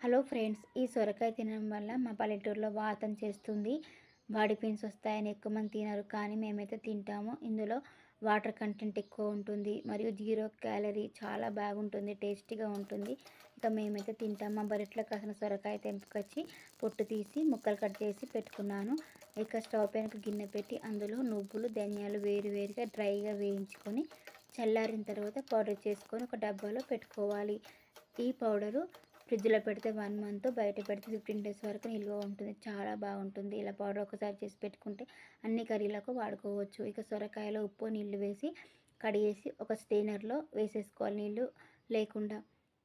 Hello friends ఈ సొరకాయ తినడం వల్ల మా పల్లెటూరులో వాతం చేస్తుంది. బాడీ పెయిన్స్ వస్తాయని ఎక్కువ మంది తినరు కానీ మేమైతే తింటాము. ఇందులో వాటర్ కంటెంట్ ఎక్కువ ఉంటుంది మరియు జీరో క్యాలరీ చాలా బాగుంటుంది టేస్టీగా ఉంటుంది. ఇక మేమైతే తింటాము మా బరిట్లో కాసిన సొరకాయ తెంపుకొచ్చి పొట్టు తీసి ముక్కలు కట్ చేసి పెట్టుకున్నాను. ఇక స్టవ్ పైన గిన్నె పెట్టి అందులో నువ్వులు ధనియాలు వేరు వేరుగా డ్రైగా వేయించుకొని చల్లారిన తర్వాత పౌడర్ చేసుకొని ఒక డబ్బాలో పెట్టుకోవాలి. ఈ పౌడరు ఫ్రిడ్జ్లో పెడితే వన్ మంత్ బయట పెడితే ఫిఫ్టీన్ డేస్ వరకు నిల్వ ఉంటుంది. చాలా బాగుంటుంది. ఇలా పౌడర్ ఒకసారి చేసి పెట్టుకుంటే అన్ని కర్రీలకు వాడుకోవచ్చు. ఇక సొరకాయలో ఉప్పు నీళ్ళు వేసి కడిగేసి ఒక స్టెయినర్లో వేసేసుకోవాలి నీళ్ళు లేకుండా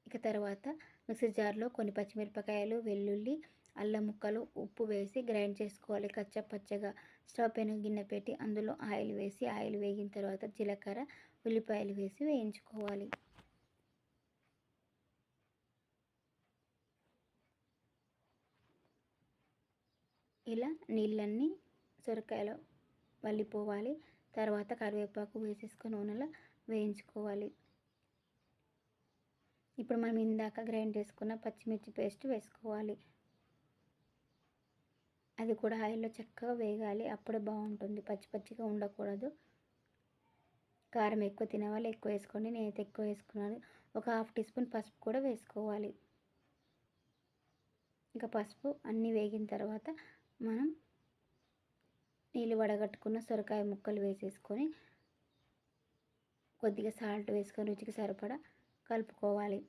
ఇక తర్వాత మిక్సీ జార్లో కొన్ని పచ్చిమిరపకాయలు వెల్లుల్లి అల్లం ముక్కలు ఉప్పు వేసి గ్రైండ్ చేసుకోవాలి. కచ్చ పచ్చగా స్టవ్ పైన గిన్నె పెట్టి అందులో ఆయిల్ వేసి ఆయిల్ వేగిన తర్వాత జీలకర్ర ఉల్లిపాయలు వేసి వేయించుకోవాలి. ఇలా నీళ్ళన్నీ సొరకాయలో వల్లిపోవాలి. తర్వాత కరివేపాకు వేసేసుకొని నూనెలో వేయించుకోవాలి. ఇప్పుడు మనం ఇందాక గ్రైండ్ చేసుకున్న పచ్చిమిర్చి పేస్ట్ వేసుకోవాలి. అది కూడా ఆయిల్లో చక్కగా వేగాలి. అప్పుడే బాగుంటుంది. పచ్చి పచ్చిగా ఉండకూడదు. కారం ఎక్కువ తినేవాళ్ళు ఎక్కువ వేసుకోండి. నేనైతే ఎక్కువ వేసుకున్నాను. ఒక హాఫ్ టీ స్పూన్ పసుపు కూడా వేసుకోవాలి. ఇంకా పసుపు అన్నీ వేగిన తర్వాత మనం నీళ్ళు వడగట్టుకున్న సొరకాయ ముక్కలు వేసేసుకొని కొద్దిగా సాల్ట్ వేసుకొని రుచికి సరిపడా కలుపుకోవాలి.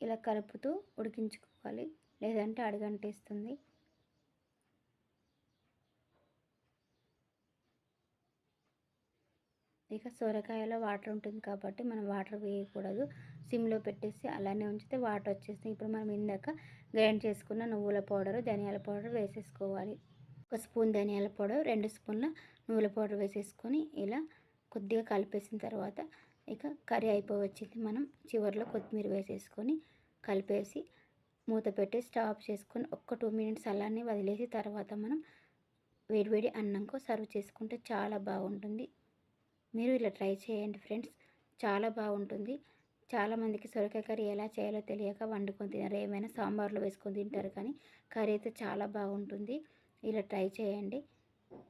ఇలా కలుపుతూ ఉడికించుకోవాలి. లేదంటే అడుగంటేస్తుంది. ఇక సొరకాయలో వాటర్ ఉంటుంది కాబట్టి మనం వాటర్ వేయకూడదు. సిమ్లో పెట్టేసి అలానే ఉంచితే వాటర్ వచ్చేస్తాయి. ఇప్పుడు మనం ఇందాక గ్రైండ్ చేసుకున్న నువ్వుల పౌడర్ ధనియాల పౌడర్ వేసేసుకోవాలి. ఒక స్పూన్ ధనియాల పౌడర్ రెండు స్పూన్ల నువ్వుల పౌడర్ వేసేసుకొని ఇలా కొద్దిగా కలిపేసిన తర్వాత ఇక కర్రీ అయిపోవచ్చింది. మనం చివరిలో కొత్తిమీర వేసేసుకొని కలిపేసి మూత పెట్టి స్టాప్ చేసుకొని ఒక్క టూ మినిట్స్ అలానే వదిలేసి తర్వాత మనం వేడివేడి అన్నంకో సర్వ్ చేసుకుంటే చాలా బాగుంటుంది. మీరు ఇలా ట్రై చేయండి ఫ్రెండ్స్. చాలా బాగుంటుంది. చాలామందికి సొరకాయ కర్రీ ఎలా చేయాలో తెలియక వండుకొని తినరు. ఏమైనా సాంబార్లో వేసుకొని తింటారు కానీ కర్రీ అయితే చాలా బాగుంటుంది. ఇలా ట్రై చేయండి.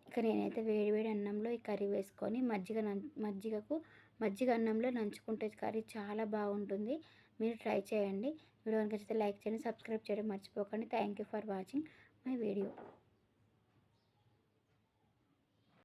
ఇక నేనైతే వేడి వేడి అన్నంలో ఈ కర్రీ వేసుకొని మజ్జిగ మజ్జిగకు మజ్జిగ అన్నంలో నంచుకుంటే కర్రీ చాలా బాగుంటుంది. మీరు ట్రై చేయండి. వీడియో కనుక లైక్ చేయండి సబ్స్క్రైబ్ చేయడం మర్చిపోకండి. Thank you for watching my video.